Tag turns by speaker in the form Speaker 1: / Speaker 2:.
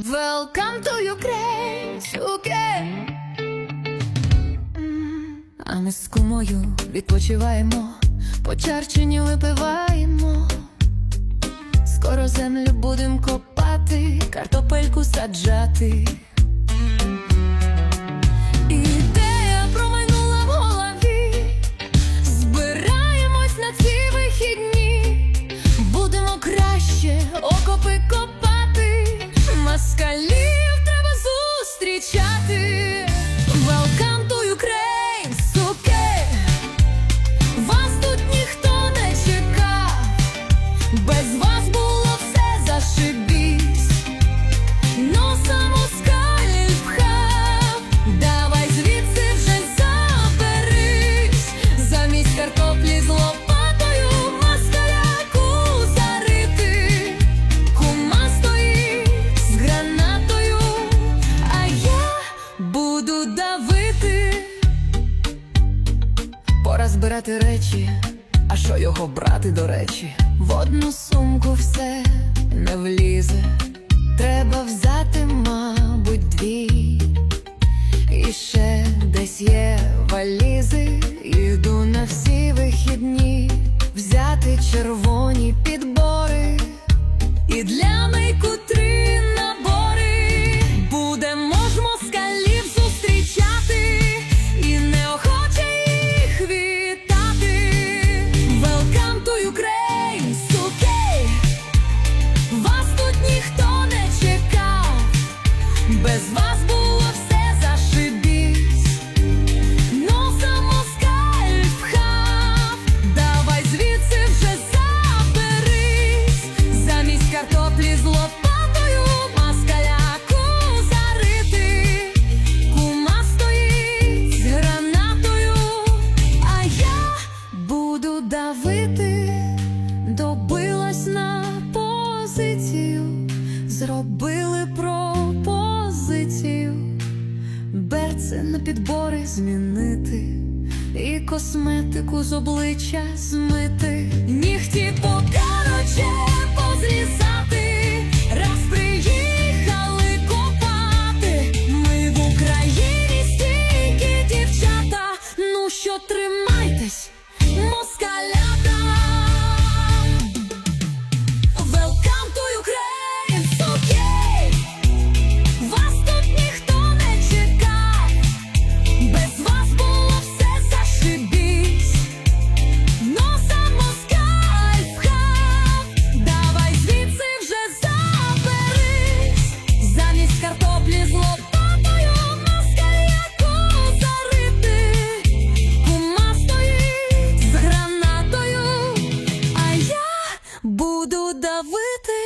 Speaker 1: Welcome to Ukraine, Ukraine А ми з кумою відпочиваємо, по чарчині випиваємо, скоро землю будем копати, картопельку саджати. буду давити, пора збирати речі, а що його брати до речі? В одну сумку все не влізе, треба взяти, мабуть, дві. І ще десь є валізи, іду на всі вихідні, взяти червоні. зробили пропозицію, берце на підбори змінити і косметику з обличчя змити. давити.